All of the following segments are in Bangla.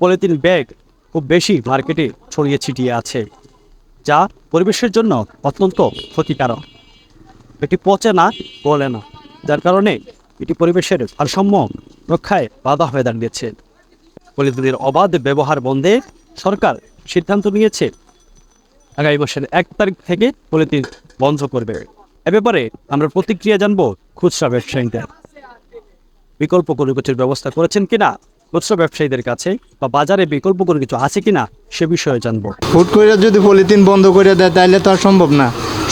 পলিথিন ব্যাগ খুব বেশি মার্কেটে ছড়িয়ে ছিটিয়ে আছে, যা পরিবেশের জন্য অত্যন্ত ক্ষতিকারক। এটি পচে না, গলে না, যার কারণে এটি পরিবেশের ভারসাম্য রক্ষায় বাধা হয়ে দাঁড়িয়েছে। পলিথিনের অবাধ ব্যবহার বন্ধে সরকার সিদ্ধান্ত নিয়েছে, আগামী মাসের এক তারিখ থেকে পলিথিন বন্ধ করবে। এ ব্যাপারে আমরা প্রতিক্রিয়া জানব খুচরা ব্যবসায়ীদের। বিকল্প কোনো কিছুর ব্যবস্থা করেছেন কিনা? খুচরা ব্যবসায়ীদের কাছে বা বাজারে বিকল্প কোনো কিছু আছে কিনা সে বিষয়ে জানব। হুট করে যদি পলিথিন বন্ধ করে দেয় তাহলে তো আর সম্ভব না।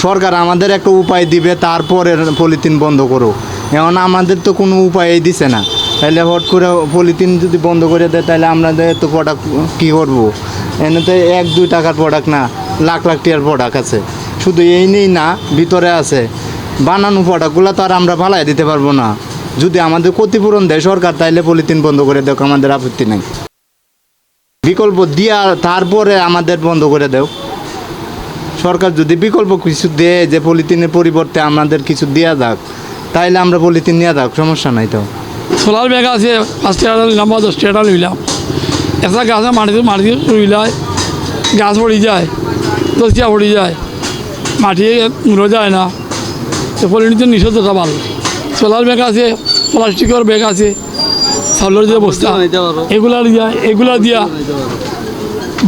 সরকার আমাদের একটা উপায় দিবে, তারপরে পলিথিন বন্ধ করো এখন আমাদের তো কোনো উপায়ই দিছে না। তাহলে হট করে পলিথিন যদি বন্ধ করে দেয় তাহলে আমাদের তো প্রোডাক্ট কী করব? এনে তো এক, দুই টাকার প্রোডাক্ট না, লাখ লাখ টিয়ার প্রোডাক্ট আছে। শুধু এই নেই না, ভিতরে আছে। বানানো প্রোডাক্টগুলো তো আর আমরা ভালাই দিতে পারব না। যদি আমাদের ক্ষতিপূরণ দেয় সরকার, তাইলে পলিথিন বন্ধ করে দেখ আমাদের আপত্তি নাই। বিকল্প দিয়া তারপরে আমাদের বন্ধ করে দেও। সরকার যদি বিকল্প কিছু দেয় যে পলিথিনের পরিবর্তে আমাদের কিছু দেওয়া যাক, তাইলে আমরা পলিথিন নিয়ে যাক, সমস্যা নাই তো। সোলার ব্যাগ আছে পাঁচ টাকা নিলাম বা দশ টাকা নিলাম। একটা গাছে মাটিতে মাটিতে রুইলায়, গাছ পড়ে যায়, দশটা পড়ে যায়, মাটি মুড়ো যায় না। তো পরিণত নিষেধটা ভালো। সোলার ব্যাগ আছে প্লাস্টিকের ব্যাগ আছে চাউলের যে বস্তা এগুলা দিয়া এগুলা দিয়া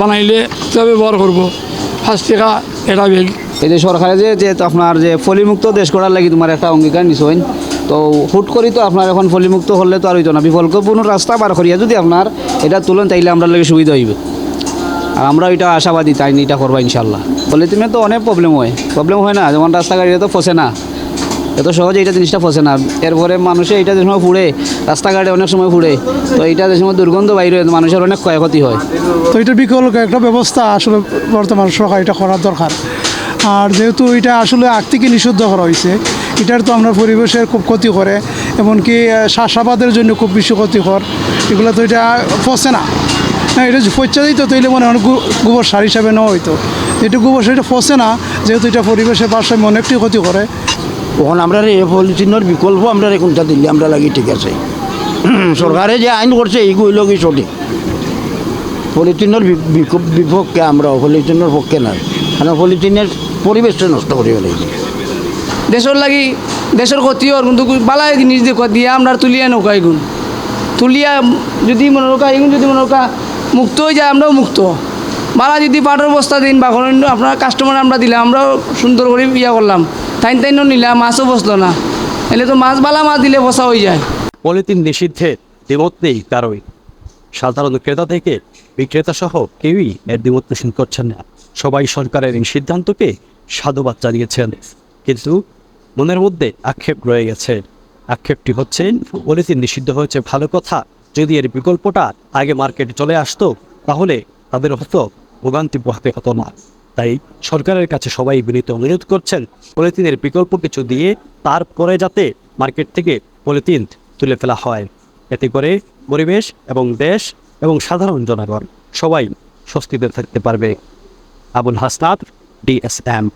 বানাইলে তবে ব্যবহার করব পাঁচ টাকা এটা ব্যাগ এই যে সরকারে যে যে তো আপনার যে ফলিমুক্ত দেশ করার লাগি তোমার একটা অঙ্গীকার নিছইন তো হুট করি তো আপনার এখন ফলিমুক্ত হলে তো আর হইতো না। বিকল্পপূর্ণ রাস্তা বার করিয়া যদি আপনার এটা তুলেন তাইলে আমরা লাগে সুবিধা হইবে। আর আমরা এটা আশাবাদী তাই এটা করবা ইনশাল্লাহ বলে তুমি তো অনেক প্রবলেম হয়। প্রবলেম হয় না? যেমন রাস্তাঘাটে তো ফসে না। এত সহজে এটা জিনিসটা ফসে না। এরপরে মানুষে এটা যে সময় ফুড়ে, রাস্তাঘাটে অনেক সময় ফুড়ে, তো এটা যে সময় দুর্গন্ধ বাইরে মানুষের অনেক ক্ষয়ক্ষতি হয়। তো এটা বিকল্প একটা ব্যবস্থা আসলে বর্তমান সরকার এটা করার দরকার। আর যেহেতু এটা আসলে আগ থেকে নিষিদ্ধ করা হয়েছে, এটার তো আমরা পরিবেশের খুব ক্ষতি করে, এমনকি চাষাবাদের জন্য খুব বেশি ক্ষতিকর। এগুলো তো এটা ফসে না। হ্যাঁ এটা পচা দিত তাইলে মনে হয় গোবর সার হিসাবে নেওয়া হইতো। এটা গোবর সার এটা ফসে না, যেহেতু এটা পরিবেশের ভারসাম্য অনেকটাই ক্ষতি করে। তখন আমরা এই পলিথিনের বিকল্প আমরা কোনটা দিলে আমরা লাগি ঠিক আছে। সরকারে যে আইন করছে এইগুলো কি সঠিক? পলিথিনের বিপক্ষে আমরা পলিথিনের পক্ষে না কারণ পলিথিনের পরিবেশটা নষ্ট করে ফেলেছে। দেশের লাগি দেশের ক্ষতি হওয়ার কিন্তু বালাই জিনিস দিয়ে দিয়ে আমরা তুলিয়া নৌকা এগুন তুলিয়া যদি মনে নৌকা এগুন যদি মনে নৌকা মুক্ত হয়ে যায়, আমরাও মুক্ত। বালা যদি পাটের বস্তা দিন, বা আপনার কাস্টমার আমরা দিলাম, আমরাও সুন্দর করে ইয়া করলাম। তাইন তাইনও নিলাম মাছও বসল না। এলে তো মাছ বালা মাছ দিলে বসা হয়ে যায়। পলিথিন নিষিদ্ধের দ্বিমত নেই কারোই। সাধারণ ক্রেতা থেকে বিক্রেতা সহ কেউই এর দ্বিমত পোষণ করছেন না। সবাই সরকারের এই সিদ্ধান্তকে সাধুবাদ জানিয়েছেন। কিন্তু মনের মধ্যে আক্ষেপ রয়ে গেছে। আক্ষেপটি হচ্ছে, পলিথিন নিষিদ্ধ হয়েছে ভালো কথা। যদি এর বিকল্পটা আগে মার্কেটে চলে আসতো, তাহলে তাদের হতো ভোগান্তি পোহাতে হতো না। তাই সরকারের কাছে সবাই বিনীত অনুরোধ করছেন পলিথিনের বিকল্প কিছু দিয়ে তারপরে যাতে মার্কেট থেকে পলিথিন তুলে ফেলা হয়। এতে করে পরিবেশ এবং দেশ এবং সাধারণ জনগণ সবাই স্বস্তিতে থাকতে পারবে। আবুল হাসনাত, ডিএসএম।